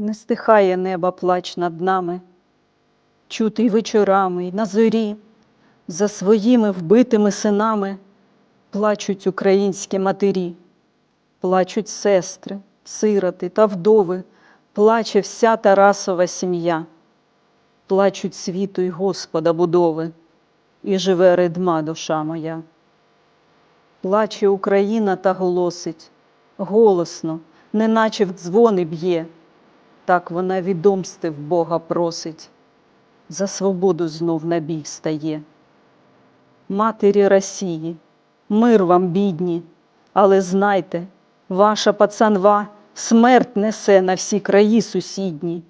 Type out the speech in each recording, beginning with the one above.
Не стихає неба плач над нами, чутий вечорами й на зорі, за своїми вбитими синами плачуть українські матері, плачуть сестри, сироти та вдови, плаче вся Тарасова сім'я, плачуть світу й Господа будови, і живе ридма душа моя. Плаче Україна та голосить, голосно, неначе в дзвони б'є. Так вона відомстив Бога просить, за свободу знов на бій стає. Матері Росії, мир вам, бідні, але знайте, ваша пацанва смерть несе на всі краї сусідні,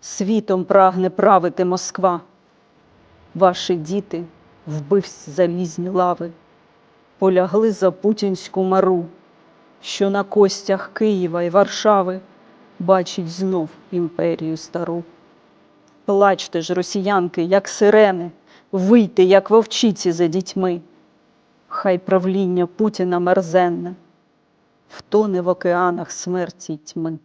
світом прагне правити Москва. Ваші діти, вбивсь залізні лави, полягли за путінську мару, що на костях Києва й Варшави бачить знов імперію стару. Плачте ж, росіянки, як сирени, вийте, як вовчиці за дітьми. Хай правління Путіна мерзенне, втоне в океанах смерті й тьми.